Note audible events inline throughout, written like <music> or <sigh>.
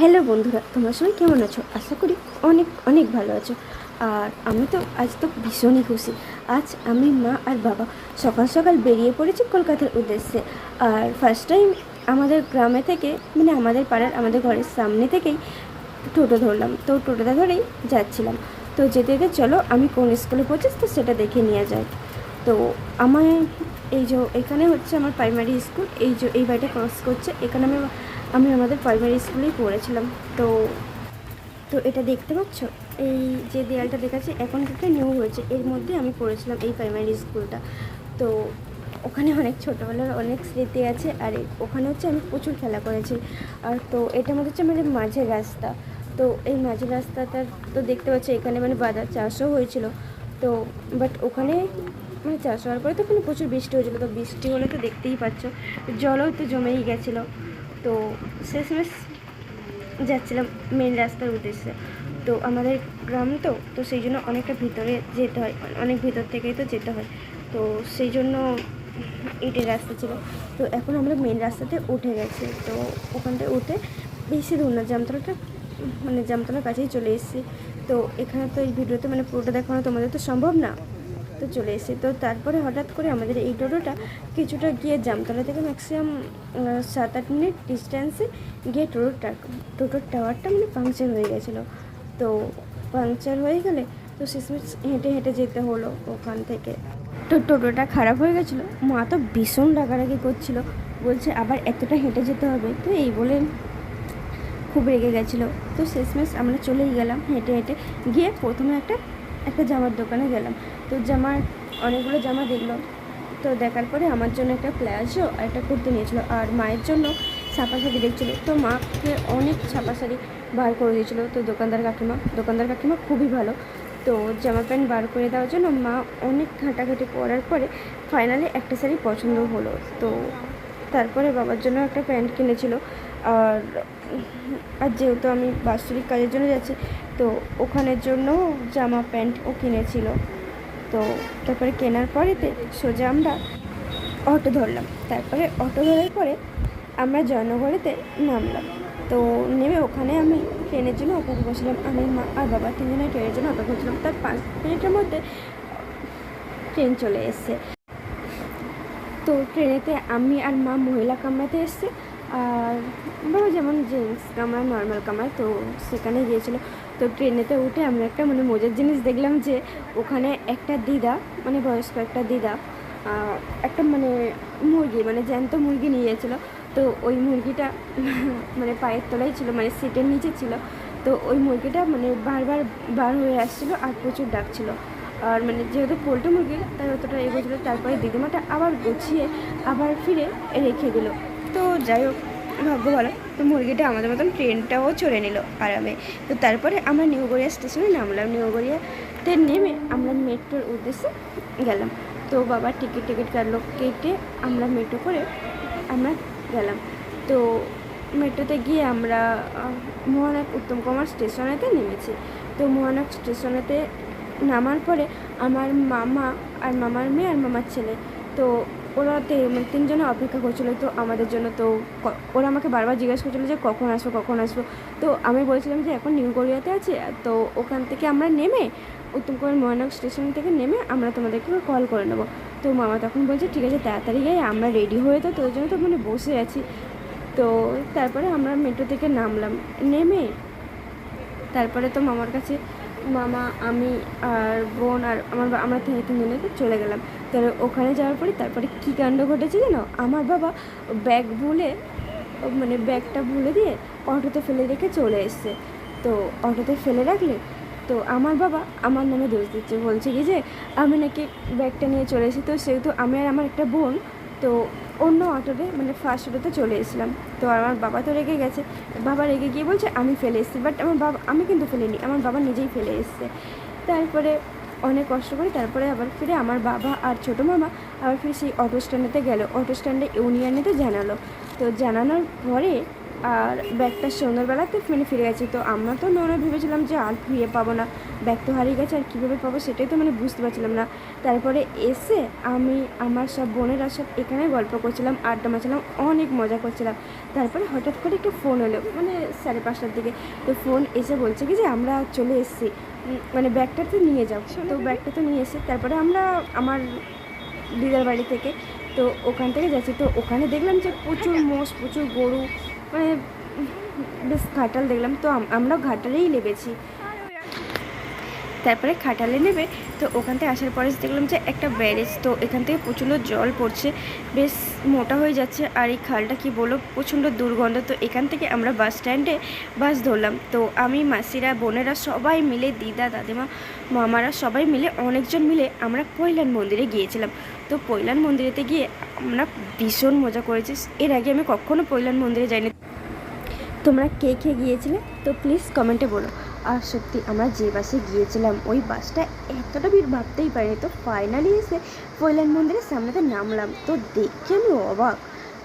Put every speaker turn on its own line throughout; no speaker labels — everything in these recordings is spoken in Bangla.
হ্যালো বন্ধুরা, তোমরা সবাই কেমন আছো? আশা করি অনেক অনেক ভালো আছো। আর আমি তো আজ তো ভীষণই খুশি। আজ আমি মা আর বাবা সকাল সকাল বেরিয়ে পড়েছি কলকাতার উদ্দেশ্যে। আর ফার্স্ট টাইম আমাদের গ্রামে থেকে মানে আমাদের পাড়ার, আমাদের ঘরের সামনে থেকেই টোটো ধরলাম। তো টোটোটা ধরেই যাচ্ছিলাম। তো যেতে যেতে চলো, আমি কোন স্কুলে পৌঁছেছি তো সেটা দেখে নেওয়া যায় তো আমার এই যে, এখানে হচ্ছে আমার প্রাইমারি স্কুল এই যে, এই বাড়িটা ক্রস করছে। এখানে আমি আমি আমাদের প্রাইমারি স্কুলেই পড়েছিলাম। তো তো এটা দেখতে পাচ্ছ? এই যে দেয়ালটা দেখাচ্ছে, এখন একটা নিউ হয়েছে। এর মধ্যে আমি পড়েছিলাম এই প্রাইমারি স্কুলটা তো, ওখানে অনেক ছোটোবেলার অনেক স্মৃতি আছে, আর ওখানে হচ্ছে আমি প্রচুর খেলা করেছি। আর তো, এটা মধ্যে হচ্ছে আমাদের মাঝের রাস্তা। তো, এই মাঝের রাস্তাটার তো দেখতে পাচ্ছ, এখানে মানে বাজার চাষও হয়েছিল। তো বাট ওখানে মানে চাষ হওয়ার পরে তো ওখানে প্রচুর বৃষ্টি হয়েছিলো। তো বৃষ্টি হলে তো দেখতেই পাচ্ছ, জলও তো জমেই গেছিল। তো শেষমেশ যাচ্ছিলাম মেন রাস্তার উদ্দেশ্যে। তো আমাদের গ্রাম তো তো সেই জন্য অনেকটা ভিতরে যেতে হয়, অনেক ভিতর থেকেই তো যেতে হয়। তো সেই জন্য ইটের রাস্তা ছিল। তো এখন আমরা মেন রাস্তাতে উঠে গেছি। তো ওখানটায় উঠে বেশি দূর না, জামতলাটা মানে জামতলার কাছেই চলে এসেছি। তো এখানে তো এই ভিডিওতে মানে পুরোটা দেখানো তোমাদের তো সম্ভব না? তো চলে এসেছি। তো তারপরে হঠাৎ করে আমাদের এই টোটোটা কিছুটা গিয়ে জামতলা থেকে ম্যাক্সিমাম সাত আট মিনিট ডিস্টেন্সে গিয়ে টোটোর টোটোর টাওয়ারটা মানে পাংচার হয়ে গেছিল। তো পাংচার হয়ে গেলে তো শেষমেশ হেঁটে হেঁটে যেতে হলো ওখান থেকে। তো টোটোটা খারাপ হয়ে গেছিল। মা তো ভীষণ রাগারাগি করছিল। বলছে, আবার এতটা হেঁটে যেতে হবে? তো এই বলে খুব রেগে গেছিল। তো শেষমেশ আমরা চলেই গেলাম হেঁটে হেঁটে। গিয়ে প্রথমে একটা একটা জামার দোকানে গেলাম। তো জামার অনেকগুলো জামা দেখল। তো দেখার পরে আমার জন্য একটা প্লাজো আর একটা কুর্তি নিয়েছিল। আর মায়ের জন্য ছাপা শাড়ি দেখছিলো। তো মাকে অনেক ছাপা শাড়ি বার করে দিয়েছিলো। তো দোকানদার কাকিমা দোকানদার কাকিমা খুবই ভালো। তো জামা প্যান্ট বার করে দেওয়ার জন্য মা অনেক ঘাঁটাঘাঁটি করার পরে ফাইনালি একটা শাড়ি পছন্দ হলো। তো তারপরে বাবার জন্য একটা প্যান্ট কিনেছিল। আর আর যেহেতু আমি বাৎসরিক কাজের জন্য যাচ্ছি তো ওখানের জন্য জামা প্যান্ট ও কিনেছিল। তো তারপরে কেনার পরেতে সোজা আমরা অটো ধরলাম। তারপরে অটো ধরার পরে আমরা জয়নগরেতে নামলাম। তো নেমে ওখানে আমি ট্রেনের জন্য অপেক্ষা করছিলাম আমি, মা আর বাবা তিনজনে ট্রেনের জন্য অপেক্ষা করছিলাম তার পাঁচ মিনিটের মধ্যে ট্রেন চলে এসছে। তো ট্রেনেতে আমি আর মা মহিলা কামরাতে এসছে। আর বাবা যেমন জেন্টস কামরা নর্মাল কামরা, তো সেখানে গিয়েছিল। তো ট্রেনেতে উঠে আমরা একটা মানে মজার জিনিস দেখলাম যে ওখানে একটা দিদা মানে বয়স্ক একটা দিদা একটা মানে মুরগি মানে জ্যান্ত মুরগি নিয়ে গিয়েছিল। তো ওই মুরগিটা <laughs> মানে পায়ের তলায় ছিল মানে সিটের নিচে ছিল। তো ওই মুরগিটা মানে বারবার বার হয়ে আসছিল আর প্রচুর ডাকছিল আর মানে যেহেতু পোলট্রি মুরগি, তাই অতটা এগোছিল তারপরে দিদিমাটা আবার গুছিয়ে আবার ফিরে রেখে দিল। তো যাই হোক ভাগ্য ভালো। তো মুরগিটা আমাদের মতন ট্রেনটাও চড়ে নিল আরামে। তো তারপরে আমরা নিউ গড়িয়া স্টেশনে নামলাম। নিউ গড়িয়াতে নেমে আমরা মেট্রোর উদ্দেশ্যে গেলাম। তো বাবা টিকিট টিকিট কাটলো কেটে আমরা মেট্রো করে আমরা গেলাম। তো মেট্রোতে গিয়ে আমরা আহ, মহানায়ক উত্তম কুমার স্টেশনেতে নেমেছি। তো মহানায়ক স্টেশনেতে নামার পরে আমার মামা আর মামার মেয়ে আর মামার ছেলে। তো ওরা তে- মানে তিনজনে অপেক্ষা করছিল, তো আমাদের জন্য তো ওরা আমাকে বারবার জিজ্ঞাসা করছিল যে কখন আসব কখন আসব। তো আমি বলেছিলাম যে এখন নিউ গড়িয়াতে আছে, তো ওখান থেকে আমরা নেমে উত্তম কুমার মহানগর স্টেশন থেকে নেমে আমরা তোমাদেরকে কল করে নেব। তো মামা তখন বলছে, ঠিক আছে, তাড়াতাড়ি যাই আমরা রেডি হয়ে তো তোর জন্য তো মানে বসে আছি। তো তারপরে আমরা মেট্রো থেকে নামলাম। নেমে তারপরে তো মামার কাছে, মামা, আমি আর বোন আর আমার আমরা তিন, তিনজনে তো চলে গেলাম। তো ওখানে যাওয়ার পরে তারপরে কী কাণ্ড ঘটেছে জানো আমার বাবা ব্যাগ ভুলে মানে ব্যাগটা ভুলে দিয়ে অটোতে ফেলে রেখে চলে এসছে। তো অটোতে ফেলে রাখলে তো আমার বাবা আমার নামে দোষ দিচ্ছে। বলছে কি যে, আমি নাকি ব্যাগটা নিয়ে চলে এসেছি। তো সেহেতু আমি আর আমার একটা বোন, তো অন্য অটোতে মানে ফার্স্ট অটোতে চলে এসেছিলাম। তো আমার বাবা তো রেগে গেছে। বাবা রেগে গিয়ে বলছে, আমি ফেলে এসেছি বাট আমার বাবা, আমি কিন্তু ফেলিনি। আমার বাবা নিজেই ফেলে এসছে। তারপরে অনেক কষ্ট করে তারপরে আবার ফিরে আমার বাবা আর ছোটো মামা আবার ফিরে সেই অটো স্ট্যান্ডেতে গেল। অটো স্ট্যান্ডে ইউনিয়নেতে জানালো। তো জানানোর পরে আর ব্যাগটা সন্ধ্যাবেলাতে মানে ফিরে গেছে। তো আমরা তো নয় ভেবেছিলাম যে আর ফিরে পাবো না। ব্যাগ তো হারিয়ে গেছে, আর কীভাবে পাবো সেটাই তো মানে বুঝতে পারছিলাম না। তারপরে এসে আমি, আমার সব বোনেরা সব এখানে গল্প করছিলাম, আড্ডা মারছিলাম, অনেক মজা করছিলাম। তারপরে হঠাৎ করে একটা ফোন এলো মানে সাড়ে পাঁচটার দিকে। তো ফোন এসে বলছে কি যে আমরা চলে এসেছি। মানে ব্যাগটাতে নিয়ে যাও। তো ব্যাগটা তো নিয়ে এসে তারপরে আমরা আমার দিদার বাড়ি থেকে তো ওখান থেকে যাচ্ছি। তো ওখানে দেখলাম যে প্রচুর মোষ প্রচুর গরু মানে বেশ ঘাটাল দেখলাম। তো আমরা আমরাও ঘাটালেই নেবেছি তারপরে খাটালে নেবে। তো ওখান থেকে আসার পরে দেখলাম যে একটা ব্যারেজ, তো এখান থেকে প্রচণ্ড জল পড়ছে। বেশ মোটা হয়ে যাচ্ছে আর এই খালটা কি বলো প্রচণ্ড দুর্গন্ধ। তো এখান থেকে আমরা বাস স্ট্যান্ডে বাস ধরলাম। তো আমি, মাসিরা, বোনেরা সবাই মিলে, দিদা, দাদিমা, মামারা সবাই মিলে অনেকজন মিলে আমরা কৈলান মন্দিরে গিয়েছিলাম। তো কৈলান মন্দিরেতে গিয়ে আমরা ভীষণ মজা করেছি। এর আগে আমি কখনো পৈলান মন্দিরে যাইনি। তোমরা কে কে গিয়েছিলে? তো প্লিজ কমেন্টে বলো। আর সত্যি আমরা যে বাসে গিয়েছিলাম, ওই বাসটা এতটা ভিড় ভাবতেই পারিনি। তো ফাইনালি এসে কৈলান মন্দিরের সামনেতে নামলাম। তো দেখে আমি অবাক।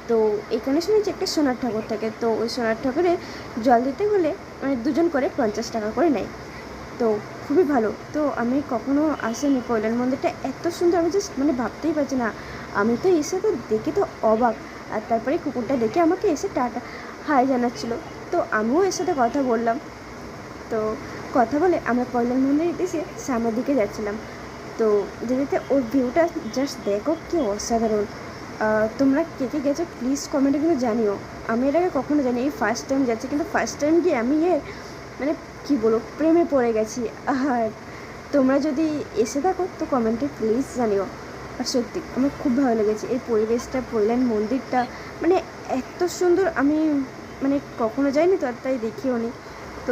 তো এখানে শুনেছি একটা সোনার ঠাকুর থাকে। তো ওই সোনার ঠাকুরে জল দিতে হলে মানে দুজন করে পঞ্চাশ টাকা করে নেয়। তো খুবই ভালো। তো আমি কখনো আসিনি। কৈলান মন্দিরটা এত সুন্দর, আমি জাস্ট মানে ভাবতেই পারছি না। আমি তো এসে তো দেখে তো অবাক। আর তারপরে কুকুরটা দেখে আমাকে এসে টাটা, হাই জানাচ্ছিল। তো আমিও এর সাথে কথা বললাম। তো কথা বলে আমরা কৈলান মন্দির এসে সামনের দিকে যাচ্ছিলাম। তো যেতে ওর ভিউটা জাস্ট দেখো কি অসাধারণ। তোমরা কে কে গেছো প্লিজ কমেন্টে কিন্তু জানিও। আমি আগে কখনো জানি এই ফার্স্ট টাইম যাচ্ছি, কিন্তু ফার্স্ট টাইম গিয়ে আমি এ মানে কি বলব, প্রেমে পড়ে গেছি। আর তোমরা যদি এসে থাকো তো কমেন্টে প্লিজ জানিও। আর সত্যি আমার খুব ভালো লেগেছে এই পরিবেশটা পৈলান মন্দিরটা। মানে এত সুন্দর আমি মানে কখনো যাইনি তো আর তাই দেখিও নি। তো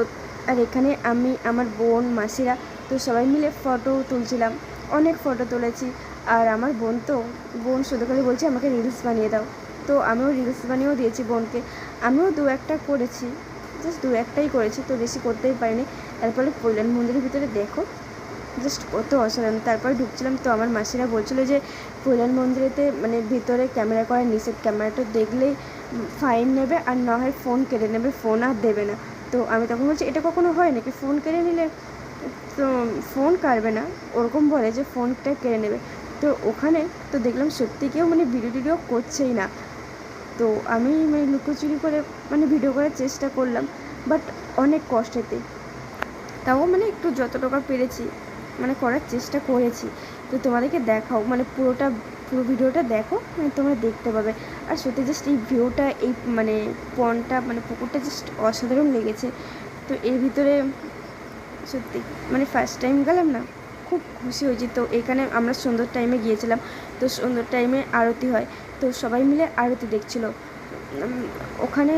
আর এখানে আমি, আমার বোন, মাসিরা, তো সবাই মিলে ফটো তুলছিলাম। অনেক ফটো তুলেছি। আর আমার বোন তো, বোন শুধু করে বলছে, আমাকে রিলস বানিয়ে দাও। তো আমিও রিলস বানিয়েও দিয়েছি বোনকে। আমিও দু একটা করেছি জাস্ট দু একটাই করেছি, তো বেশি করতেই পারিনি। তারপরে পৈলান মন্দিরের ভিতরে দেখো জাস্ট কত অসাধারণ। তারপরে ঢুকছিলাম, তো আমার মাসিরা বলছিল যে কৈলান মন্দিরেতে মানে ভিতরে ক্যামেরা করা নিষেধ ক্যামেরাটা দেখলেই ফাইন নেবে, আর না হয় ফোন কেটে নেবে ফোন আর দেবে না। তো আমি তখন বলছি, এটা কখনো হয় নাকি? ফোন কেড়ে নিলে তো ফোন কাড়বে না। ওরকম বলে যে ফোনটা কেড়ে নেবে। তো ওখানে তো দেখলাম সত্যি কেউ মানে ভিডিও টিডিও করছেই না। তো আমি মানে লুকোচুরি করে মানে ভিডিও করার চেষ্টা করলাম বাট অনেক কষ্টেতে। তাও মানে একটু যতটুকু পেরেছি মানে করার চেষ্টা করেছি। তো তোমাদেরকে দেখাও মানে পুরোটা, পুরো ভিডিওটা দেখো মানে তোমরা দেখতে পাবে। আর সত্যি জাস্ট এই ভিউটা, এই মানে পনটা মানে পুকুরটা জাস্ট অসাধারণ লেগেছে। তো এর ভিতরে সত্যি মানে ফার্স্ট টাইম গেলাম না, খুব খুশি হয়েছি। তো এখানে আমরা সুন্দর টাইমে গিয়েছিলাম, তো সুন্দর টাইমে আরতি হয়। তো সবাই মিলে আরতি দেখছিল। ওখানে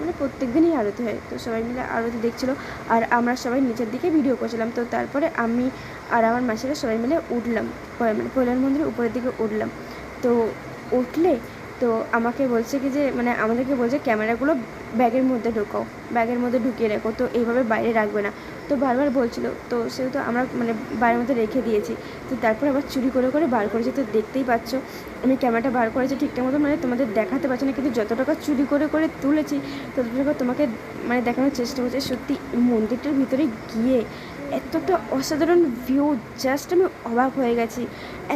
মানে প্রত্যেক দিনই আরতি হয়। তো সবাই মিলে আরতি দেখছিল। আর আমরা সবাই নিচের দিকে ভিডিও করছিলাম। তো তারপরে আমি আর আমার মাসিরা সবাই মিলে উঠলাম মানে কৈলান মন্দিরের উপরের দিকে উঠলাম। তো উঠলে, তো আমাকে বলছে কি যে মানে আমাদেরকে বলছে ক্যামেরাগুলো ব্যাগের মধ্যে ঢোকাও, ব্যাগের মধ্যে ঢুকিয়ে রাখো, তো এইভাবে বাইরে রাখবে না। তো বারবার বলছিল, তো সেহেতু আমরা মানে বাইরের মধ্যে রেখে দিয়েছি। তো তারপর আবার চুরি করে করে বার করেছি, তো দেখতেই পাচ্ছ, আমি ক্যামেরাটা বার করেছি ঠিকঠাক মতো মানে তোমাদের দেখাতে পারছি না, কিন্তু যত টাকা চুরি করে করে তুলেছি, তত টাকা তোমাকে মানে দেখানোর চেষ্টা করছি। সত্যি মন্দিরটার ভিতরে গিয়ে এতটা অসাধারণ ভিউ জাস্ট আমি অবাক হয়ে গেছি।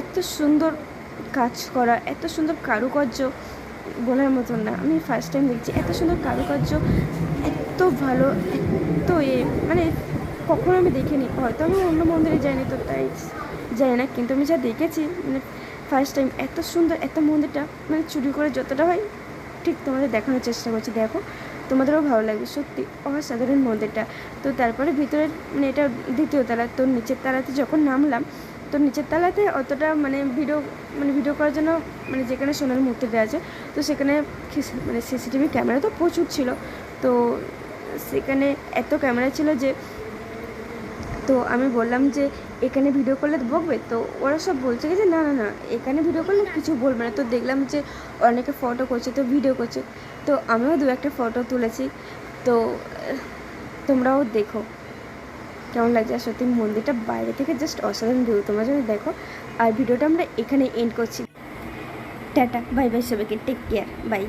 এত সুন্দর কাজ করা, এত সুন্দর কারুকার্য বলার মতন না। আমি ফার্স্ট টাইম দেখছি, এত সুন্দর কারুকার্য, এত ভালো, এত এ মানে কখনো আমি দেখিনি। হয়তো আমি অন্য মন্দিরে যাইনি তো, তাই যাই না, কিন্তু আমি যা দেখেছি মানে ফার্স্ট টাইম এত সুন্দর, এত মন্দিরটা মানে চুরি করে যতটা হয়, ঠিক তোমাদের দেখানোর চেষ্টা করছি। দেখো তোমাদেরও ভালো লাগবে, সত্যি। অসাধারণ মন্দিরটা। তো তারপরে ভিতরে মানে এটা দ্বিতীয় তলা, তো নিচের তলাতে যখন নামলাম, তো নিচের তলাতে অতটা মানে ভিডিও মানে ভিডিও করার জন্য মানে যেখানে সোনার মূর্তিটা আছে, তো সেখানে মানে সিসিটিভি ক্যামেরা তো প্রচুর ছিল। তো সেখানে এত ক্যামেরা ছিল যে, তো আমি বললাম যে এখানে ভিডিও করলে বকবে? তো ওরা সব বলছে যে, না না না, এখানে ভিডিও করলে কিছু বলবে না। তো দেখলাম যে অনেকে ফটো করছে, তো ভিডিও করছে। তো আমিও দু একটা ফটো তুলেছি। তো, তোমরাও দেখো। কেমন লাগছে? আর সত্যি মন্দিরটা বাইরে থেকে জাস্ট অসাধারণ ভিউ তোমরা যদি দেখো। আর ভিডিওটা আমরা এখানে এন্ড করছি। টাটা বাই বাই সবাইকে। Take care bye